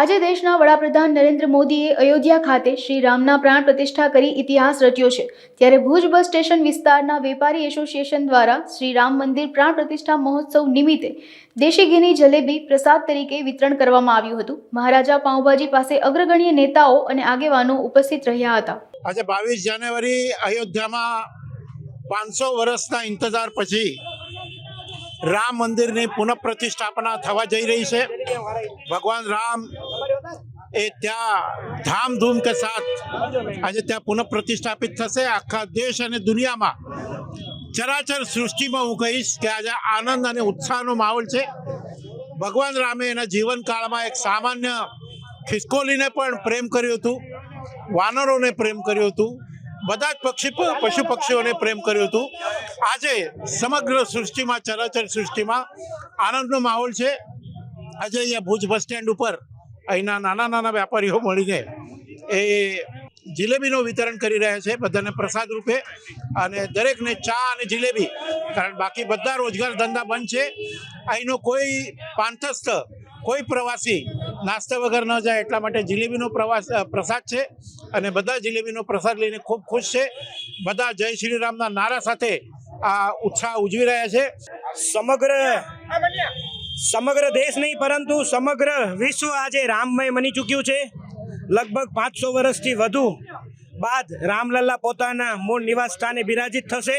આજે દેશના વડાપ્રધાન નરેન્દ્ર મોદીએ અયોધ્યા ખાતે શ્રી રામના પ્રાણ પ્રતિષ્ઠા કરી ઇતિહાસ રચ્યો છે. ત્યારે ભુજ બસ સ્ટેશન વિસ્તારના વેપારી એસોસિએશન દ્વારા શ્રી રામ મંદિર પ્રાણ પ્રતિષ્ઠા મહોત્સવ નિમિત્તે દેશી ઘીની જલેબી પ્રસાદ તરીકે વિતરણ કરવામાં આવ્યું હતું. મહારાજા પાઉભાજી પાસે અગ્રગણ્ય નેતાઓ અને આગેવાનો ઉપસ્થિત રહ્યા હતા. આજે બાવીસ જાન્યુઆરી અયોધ્યામાં પાંચસો વર્ષના ઇંતજાર પછી રામ મંદિરની પુનઃપ્રતિષ્ઠાપના થવા જઈ રહી છે. ભગવાન રામ એ ત્યાં ધામધૂમ કે સાથ આજે ત્યાં પુનઃ પ્રતિષ્ઠાપિત થશે. આખા દેશ અને દુનિયામાં ચરાચર સૃષ્ટિમાં હું કહીશ કે આજે આનંદ અને ઉત્સાહનો માહોલ છે. ભગવાન રામે એના જીવનકાળમાં એક સામાન્ય ખિસકોલીને પણ પ્રેમ કર્યું હતું, વાનરોને પ્રેમ કર્યું હતું. બધા જ પક્ષી પશુ પક્ષીઓને પ્રેમ કર્યું હતું. આજે સમગ્ર સૃષ્ટિમાં, ચરાચર સૃષ્ટિમાં આનંદનો માહોલ છે. આજે અહીંયા ભુજ બસ સ્ટેન્ડ ઉપર અહીંના નાના નાના વેપારીઓ મળીને એ જિલેબીનું વિતરણ કરી રહ્યા છે, બધાને પ્રસાદ રૂપે. અને દરેકને ચા અને જિલેબી, કારણ બાકી બધા રોજગાર ધંધા બંધ છે. અહીંનો કોઈ પાંથસ્થ કોઈ પ્રવાસી નાસ્તા વગર ન જાય એટલા માટે જિલેબીનો પ્રવાસ પ્રસાદ છે અને બધા જિલેબીનો પ્રસાદ લઈને ખૂબ ખુશ છે. બધા જય શ્રી રામના નારા સાથે આ ઉત્સાહ ઉજવી રહ્યા છે. સમગ્ર સમગ્ર દેશ નહીં, પરંતુ સમગ્ર વિશ્વ આજે રામમય બની ચૂક્યું છે. લગભગ પાંચસો વર્ષથી વધુ બાદ રામલલ્લા પોતાના મૂળ નિવાસ સ્થાને બિરાજિત થશે.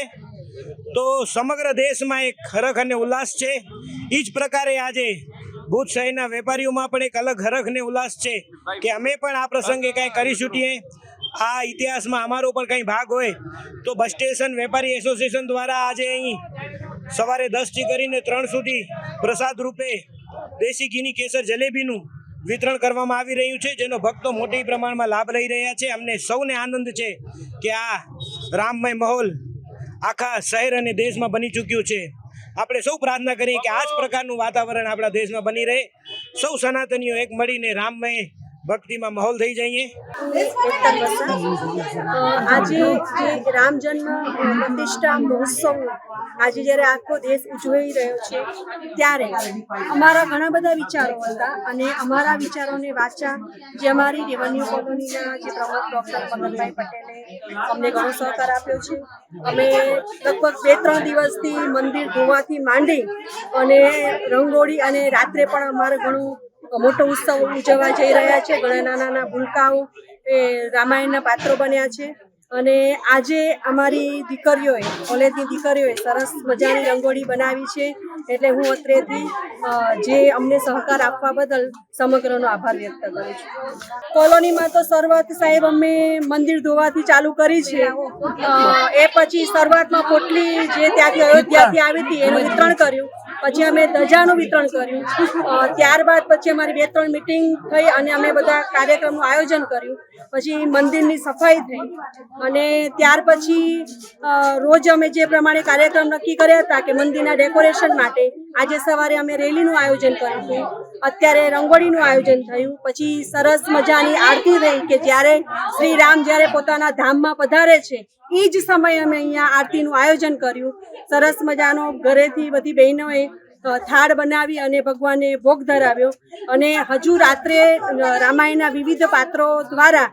તો સમગ્ર દેશમાં એક હરખ અને ઉલ્લાસ છે. એ જ પ્રકારે આજે ભુજ શહેરના વેપારીઓમાં પણ એક અલગ હરખ ને ઉલ્લાસ છે કે અમે પણ આ પ્રસંગે કાંઈ કરી છૂટીએ. આ ઇતિહાસમાં અમારો પણ કંઈ ભાગ હોય. તો બસ સ્ટેશન વેપારી એસોસિએશન દ્વારા આજે અહીં સવારે દસથી કરીને ત્રણ સુધી પ્રસાદ રૂપે દેશી ઘીની કેસર જલેબીનું વિતરણ કરવામાં આવી રહ્યું છે, જેનો ભક્તો મોટી પ્રમાણમાં લાભ લઈ રહ્યા છે. અમને સૌને આનંદ છે કે આ રામમય માહોલ આખા શહેર અને દેશમાં બની ચૂક્યું છે. આપણે સૌ પ્રાર્થના કરીએ કે આ જ પ્રકારનું વાતાવરણ આપણા દેશમાં બની રહે. સૌ સનાતનીઓ એક મળીને રામમય ભક્તિમાં માહોલ થઈ જઈએ આજે જે રામ જન્મ પ્રતિષ્ઠા મહોત્સવ આજે જ્યારે આખો દેશ ઉજવાઈ રહ્યો છે, ત્યારે અમારા ઘણા બધા વિચારો હતા અને અમારા વિચારોને વાંચા જે અમારી રેવન્યુ કોલોનીના જે પ્રમુખ ડોક્ટર પવનભાઈ પટેલે અમને ઘણો સહકાર આપ્યો છે. અમે લગભગ બે ત્રણ દિવસથી મંદિર ધોવાથી માંડી અને રંગોળી અને રાત્રે પણ અમારે ઘણું મોટો ઉત્સવ ઉજવવા જઈ રહ્યા છે. ઘણા નાના નાના ભૂલકાઓ એ રામાયણના પાત્રો બન્યા છે. અને આજે અમારી દીકરીઓએ, કોલેજની દીકરીઓએ સરસ મજાની રંગોળી બનાવી છે. એટલે હું અત્રેથી જે અમને સહકાર આપવા બદલ સમગ્રનો આભાર વ્યક્ત કરું છું. કોલોનીમાં તો શરૂઆત સાહેબ અમે મંદિર ધોવાથી ચાલુ કરી છે. એ પછી શરૂઆતમાં પોટલી જે ત્યાંથી અયોધ્યાથી આવી હતી, એનું વિતરણ કર્યું. પછી અમે ધજાનું વિતરણ કર્યું. ત્યારબાદ પછી અમારી બે ત્રણ મિટિંગ થઈ અને અમે બધા કાર્યક્રમનું આયોજન કર્યું. પછી મંદિરની સફાઈ થઈ. અને ત્યાર પછી રોજ અમે જે પ્રમાણે કાર્યક્રમ નક્કી કર્યા હતા કે મંદિરના ડેકોરેશન માટે આજે સવારે અમે રેલીનું આયોજન કર્યું હતું. અત્યારે રંગોળીનું આયોજન થયું. પછી સરસ મજાની આરતી થઈ કે જ્યારે શ્રી રામ જ્યારે પોતાના ધામમાં પધારે છે એ જ સમયે અમે અહીંયા આરતીનું આયોજન કર્યું. સરસ મજાનો ઘરેથી બધી બહેનોએ થાળ બનાવી અને ભગવાનને ભોગ ધરાવ્યો. અને હજુ રાત્રે રામાયણના વિવિધ પાત્રો દ્વારા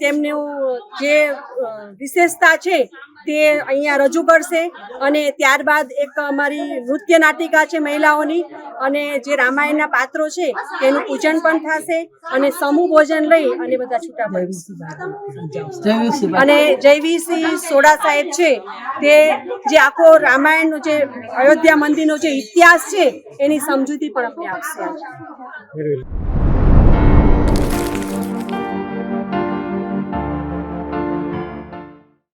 તેમનું જે વિશેષતા છે તે અહીંયા રજૂ કરશે અને ત્યારબાદ એક અમારી નૃત્ય નાટિકા છે મહિલાઓની અને જે રામાયણના પાત્રો છે તેનું પૂજન પણ થશે અને સમૂહ ભોજન લઈ અને બધા છૂટા પડીશું. અને જયવીરસિંહ સોડા સાહેબ છે તે જે આખો રામાયણનો જે અયોધ્યા મંદિરનો જે ઇતિહાસ છે એની સમજૂતી પણ અમને આપશે.